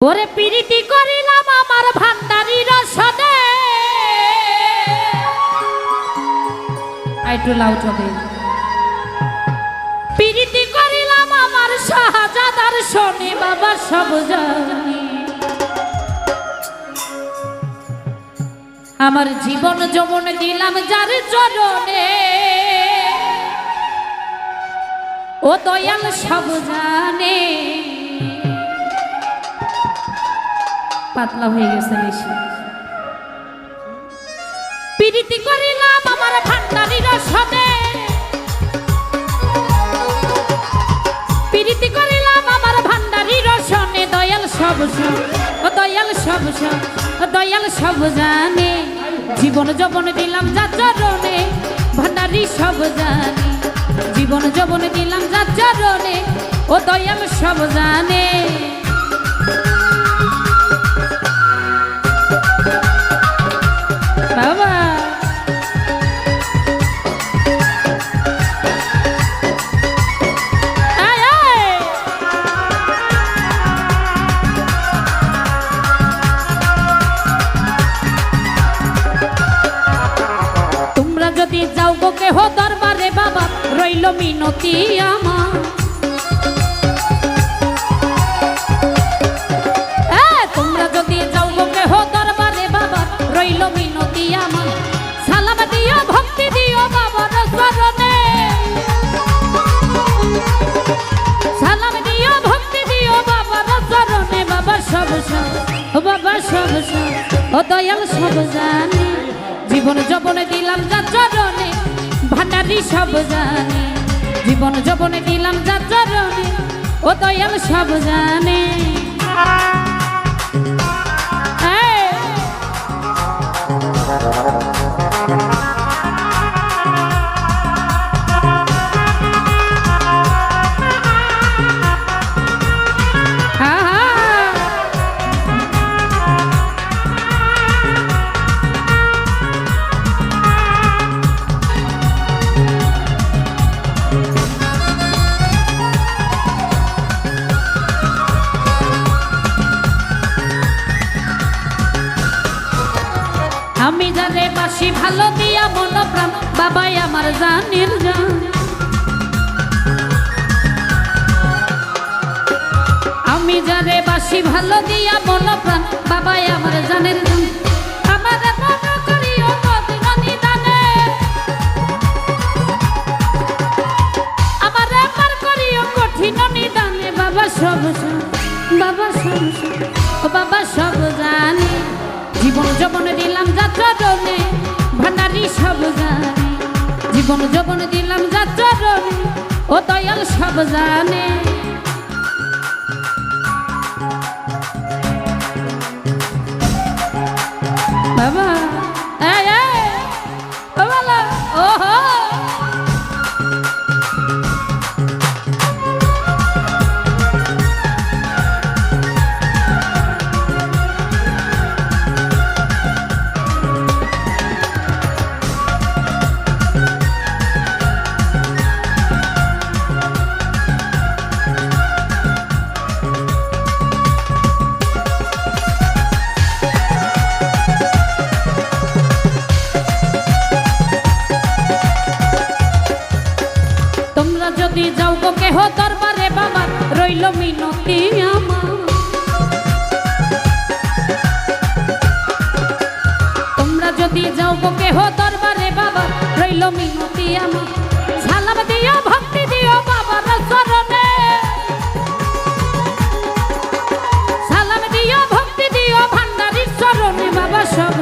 ওরে পিরিতি করিলাম আমার ভান্ডারির সদে। একটু লাউট হবে। পিরিতি করিলাম আমার শাহজাদার শনি বাবা সব জানি আমার জীবন যমন দিলাম যার চরণে। ও দয়াল সব জানে পাতলা হয়ে গেছে বেশি। পিরিতি করিলাম আমার ভান্ডারির সদে পিরিতি করিলাম আমার ভান্ডারির সনে দয়াল সব দয়াল সব দয়াল সব জানে জীবন যবন দিলাম যা চরণে, ভান্ডারি সব জানে জীবন যবন দিলাম যা চরণে, ও দয়াল সব জানে মিনতি আমার। তোমরা যদি যাও কেহ দরবারে বাবা রইল মিনতি ভক্তি দিও বাবার চরণে। ভক্তি দিও বাবার বাবা, সব সব, বাবা, সব সব দয়াল সব জানে। জীবন যবনে দিলাম যা চরণে ভান্ডারি সব জানে। জীবন যবনে দিলাম যা চরণে ও দয়াল সব জানে। বাসি ভালো দিয়া মন প্রাণ, বাবাই আমার জানির জান। আমি জানে বাসি ভালো দিয়া মন প্রাণ, বাবাই আমার জানের জান। সব জানে জীবন যবন দিলাম যাত্রনে ও দয়াল সব জানে বাবা। যদি যাও গো কেহ দরবারে বাবা রইল মিনতি আমার। তোমরা যদি যাও গো কেহ দরবারে বাবা রইল মিনতি আমার। সালাম দিও, ভক্তি দিও বাবার চরণে। সালাম দিও, ভক্তি দিও ভান্ডারির চরণে। বাবা সব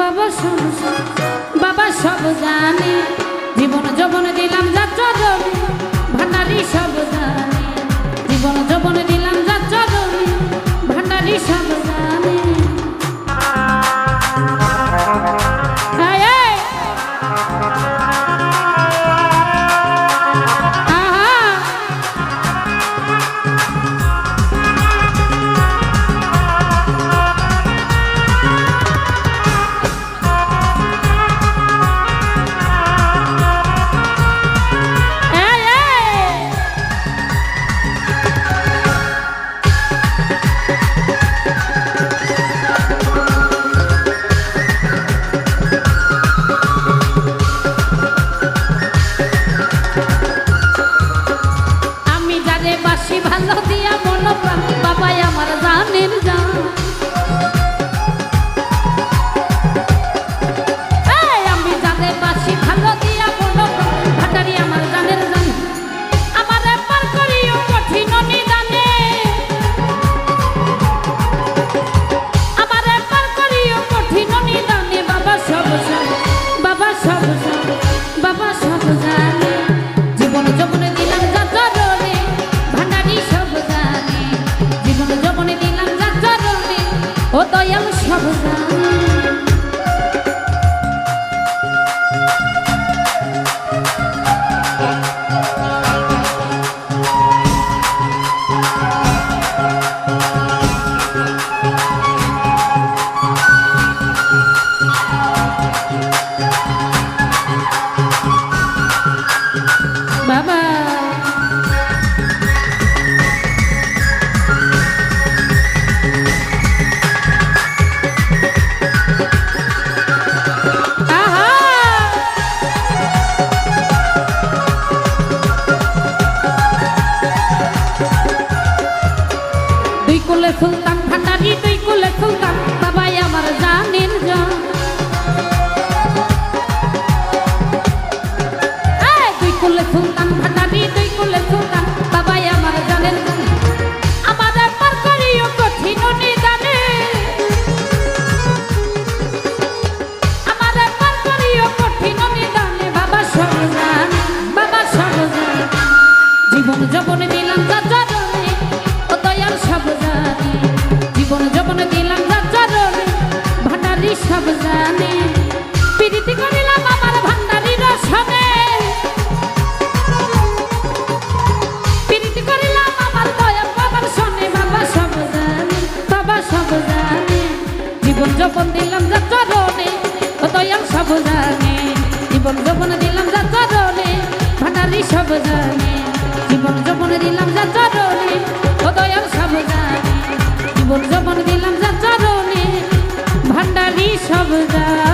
বাবা সব বাবা সব জানে। ভান্ডারি সব ও দয়াল সব দুই কুলে সুলতান ভান্ডারি দুই কুলে সুলতান বাবাই। জীবন যবন দিলাম তার চরণে ও দয়াল সব জানে জীবন যবন দিলাম তার চরণে ভান্ডারি সব জানে প্রীতি করিলাম আমার ভান্ডারির সবে প্রীতি করিলাম আমার দয়াল বাবার সনে, বাবা সব জানে বাবা সব জানে জীবন যবন দিলাম যার চরণে ও দয়াল সব জানে জীবন যবন দিলাম যার চরণে ভান্ডারি সব জানে জীবন দিলাম যার চরণে ও দয়াল সব জানে জীবন যবন দিলাম যার চরণে, ভান্ডারি সব জানে